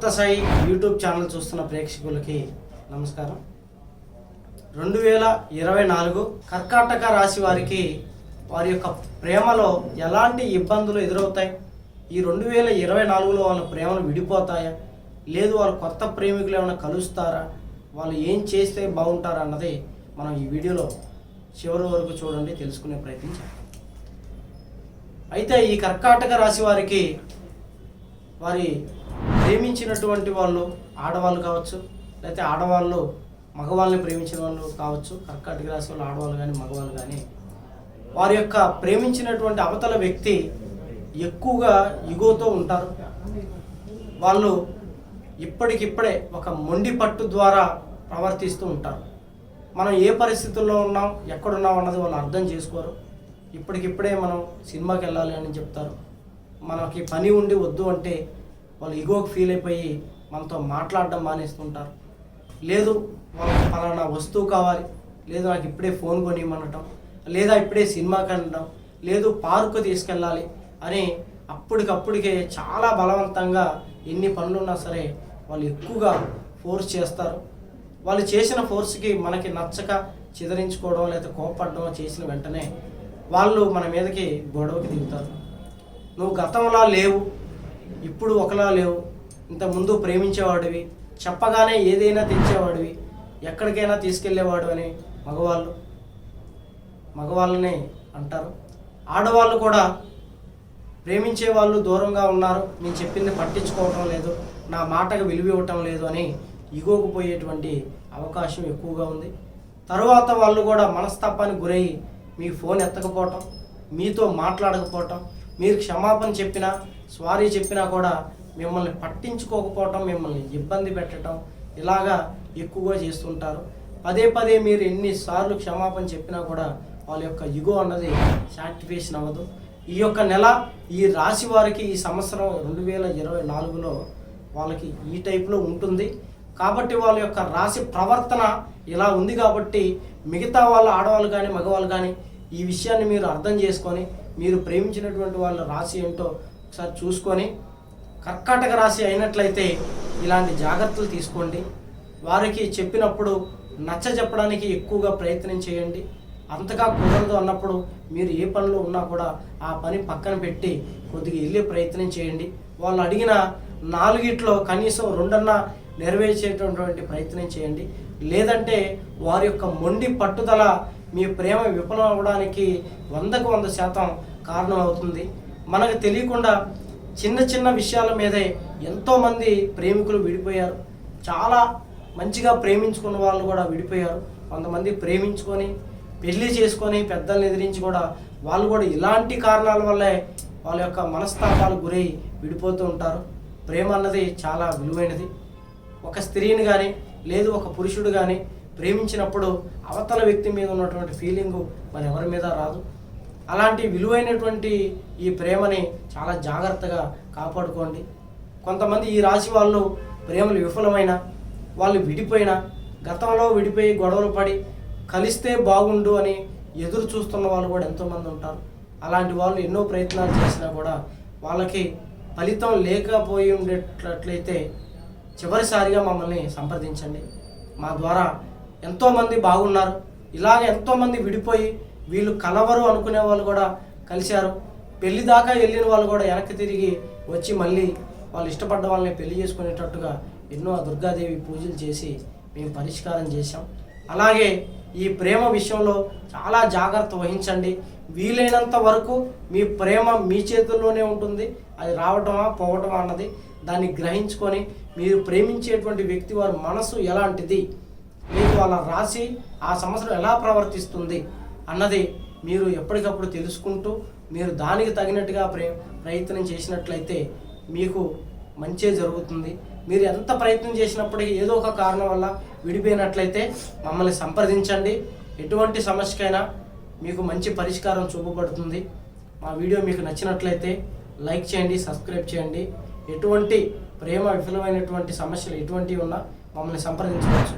కొత్త Sai YouTube channel చూస్తున్న ప్రేక్షకులకి నమస్కారం. రెండు వేల ఇరవై నాలుగు కర్కాటక రాశి వారికి వారి యొక్క ప్రేమలో ఎలాంటి ఇబ్బందులు ఎదురవుతాయి? ఈ రెండు వేల ఇరవై నాలుగులో వాళ్ళ ప్రేమలు విడిపోతాయా? లేదు వాళ్ళు కొత్త ప్రేమికులు ఏమైనా కలుస్తారా? వాళ్ళు ఏం చేస్తే బాగుంటారా అన్నది మనం ఈ వీడియోలో చివరి వరకు చూడండి తెలుసుకునే ప్రయత్నించాం అయితే ఈ కర్కాటక రాశి వారికి వారి ప్రేమించినటువంటి వాళ్ళు ఆడవాళ్ళు కావచ్చు లేకపోతే ఆడవాళ్ళు మగవాళ్ళని ప్రేమించిన వాళ్ళు కావచ్చు కర్కాటక రాశి వాళ్ళు ఆడవాళ్ళు కానీ మగవాళ్ళు కానీ వారి యొక్క ప్రేమించినటువంటి అవతల వ్యక్తి ఎక్కువగా ఇగోతో ఉంటారు. వాళ్ళు ఇప్పటికిప్పుడే ఒక మొండి పట్టు ద్వారా ప్రవర్తిస్తూ ఉంటారు. మనం ఏ పరిస్థితుల్లో ఉన్నాం ఎక్కడున్నాం అన్నది వాళ్ళు అర్థం చేసుకోరు. ఇప్పటికిప్పుడే మనం సినిమాకి వెళ్ళాలి అని చెప్తారు. మనకి పని ఉండి వద్దు అంటే వాళ్ళు ఇగోకి ఫీల్ అయిపోయి మనతో మాట్లాడడం మానేస్తుంటారు. లేదు వాళ్ళకి పలానా వస్తువు కావాలి. లేదు నాకు ఇప్పుడే ఫోన్ కొనియమనటం లేదా ఇప్పుడే సినిమాకి అనడం లేదు పార్కు తీసుకెళ్ళాలి. అని అప్పటికప్పటికే చాలా బలవంతంగా ఎన్ని పనులున్నా సరే వాళ్ళు ఎక్కువగా ఫోర్స్ చేస్తారు. వాళ్ళు చేసిన ఫోర్స్కి మనకి నచ్చక చిదరించుకోవడం లేదా కోపడడం చేసిన వెంటనే వాళ్ళు మన మీదకి గొడవకి దిగుతారు. నువ్వు గతంలా లేవు. ఇప్పుడు ఒకలా లేవు. ఇంత ముందు ప్రేమించేవాడివి. చెప్పగానే ఏదైనా తెచ్చేవాడివి. ఎక్కడికైనా తీసుకెళ్ళేవాడు అని మగవాళ్ళు మగవాళ్ళని అంటారు. ఆడవాళ్ళు కూడా ప్రేమించే వాళ్ళు దూరంగా ఉన్నారు. నేను చెప్పింది పట్టించుకోవటం లేదు. నా మాటకు విలువ ఇవ్వటం లేదు అని ఇగోకు పోయేటువంటి అవకాశం ఎక్కువగా ఉంది. తరువాత వాళ్ళు కూడా మనస్తాపానికి గురయ్యి మీ ఫోన్ ఎత్తకపోవటం మీతో మాట్లాడకపోవటం మీరు క్షమాపణ చెప్పినా సారీ చెప్పినా కూడా మిమ్మల్ని పట్టించుకోకపోవటం మిమ్మల్ని ఇబ్బంది పెట్టడం ఇలాగా ఎక్కువగా చేస్తుంటారు. పదే పదే మీరు ఎన్నిసార్లు క్షమాపణ చెప్పినా కూడా వాళ్ళ యొక్క ఇగో అన్నది సాటిస్ఫాక్షన్ అవ్వదు. ఈ యొక్క నెల ఈ రాశి వారికి ఈ సంవత్సరం రెండు వేల ఇరవై నాలుగులో వాళ్ళకి ఈ టైప్లో ఉంటుంది. కాబట్టి వాళ్ళ యొక్క రాశి ప్రవర్తన ఇలా ఉంది కాబట్టి మిగతా వాళ్ళ ఆడవాళ్ళు కానీ మగవాళ్ళు కానీ ఈ విషయాన్ని మీరు అర్థం చేసుకొని మీరు ప్రేమించినటువంటి వాళ్ళ రాశి ఏంటో ఒకసారి చూసుకొని కర్కాటక రాశి అయినట్లయితే ఇలాంటి జాగ్రత్తలు తీసుకోండి. వారికి చెప్పినప్పుడు నచ్చ చెప్పడానికి ఎక్కువగా ప్రయత్నం చేయండి. అంతగా కుదరదు అన్నప్పుడు మీరు ఏ పనిలో ఉన్నా కూడా ఆ పని పక్కన పెట్టి కొద్దిగా వెళ్ళే ప్రయత్నం చేయండి. వాళ్ళు అడిగిన నాలుగిట్లో కనీసం రెండన్నా నెరవేర్చేటటువంటి ప్రయత్నం చేయండి. లేదంటే వారి యొక్క మొండి పట్టుదల మీ ప్రేమ విఫలం అవ్వడానికి వందకు వంద శాతం కారణం అవుతుంది మనకు తెలియకుండా చిన్న చిన్న విషయాల మీదే ఎంతోమంది ప్రేమికులు విడిపోయారు. చాలా మంచిగా ప్రేమించుకున్న వాళ్ళు కూడా విడిపోయారు. కొంతమంది ప్రేమించుకొని పెళ్ళి చేసుకొని పెద్దల్ని ఎదిరించి కూడా వాళ్ళు కూడా ఇలాంటి కారణాల వల్లే వాళ్ళ యొక్క మనస్తాపాలు గురై విడిపోతూ ఉంటారు. ప్రేమ అన్నది చాలా విలువైనది. ఒక స్త్రీని కానీ లేదు ఒక పురుషుడు కానీ ప్రేమించినప్పుడు అవతల వ్యక్తి మీద ఉన్నటువంటి ఫీలింగు మరి ఎవరి మీద రాదు. అలాంటి విలువైనటువంటి ఈ ప్రేమని చాలా జాగ్రత్తగా కాపాడుకోండి. కొంతమంది ఈ రాశి వాళ్ళు ప్రేమలు విఫలమైన వాళ్ళు విడిపోయిన గతంలో విడిపోయి గొడవలు పడి కలిస్తే బాగుండు అని ఎదురు చూస్తున్న వాళ్ళు కూడా ఎంతోమంది ఉంటారు. అలాంటి వాళ్ళు ఎన్నో ప్రయత్నాలు చేసినా కూడా వాళ్ళకి ఫలితం లేకపోయి ఉండేటట్లయితే చివరిసారిగా మమ్మల్ని సంప్రదించండి. మా ద్వారా ఎంతోమంది బాగున్నారు. ఇలాగ ఎంతోమంది విడిపోయి వీళ్ళు కలవరు అనుకునే వాళ్ళు కూడా కలిశారు. పెళ్ళి దాకా వెళ్ళిన వాళ్ళు కూడా వెనక్కి తిరిగి వచ్చి మళ్ళీ వాళ్ళు ఇష్టపడ్డ వాళ్ళని పెళ్ళి చేసుకునేటట్టుగా ఎన్నో ఆ దుర్గాదేవి పూజలు చేసి మేము పరిష్కారం చేశాం. అలాగే ఈ ప్రేమ విషయంలో చాలా జాగ్రత్త వహించండి. వీలైనంత వరకు మీ ప్రేమ మీ చేతుల్లోనే ఉంటుంది. అది రావటమా పోవటమా అన్నది దాన్ని గ్రహించుకొని మీరు ప్రేమించేటువంటి వ్యక్తి వారి మనసు ఎలాంటిది? మీకు వాళ్ళ రాశి ఆ సంవత్సరం ఎలా ప్రవర్తిస్తుంది? అన్నది మీరు ఎప్పటికప్పుడు తెలుసుకుంటూ మీరు దానికి తగినట్టుగా ప్రే ప్రయత్నం చేసినట్లయితే మీకు మంచే జరుగుతుంది. మీరు ఎంత ప్రయత్నం చేసినప్పటికీ ఏదో ఒక కారణం వల్ల విడిపోయినట్లయితే మమ్మల్ని సంప్రదించండి. ఎటువంటి సమస్యకైనా మీకు మంచి పరిష్కారం చూపబడుతుంది. మా వీడియో మీకు నచ్చినట్లయితే లైక్ చేయండి సబ్స్క్రైబ్ చేయండి. ఎటువంటి ప్రేమ విఫలమైనటువంటి సమస్యలు ఎటువంటివి ఉన్నా మమ్మల్ని సంప్రదించవచ్చు.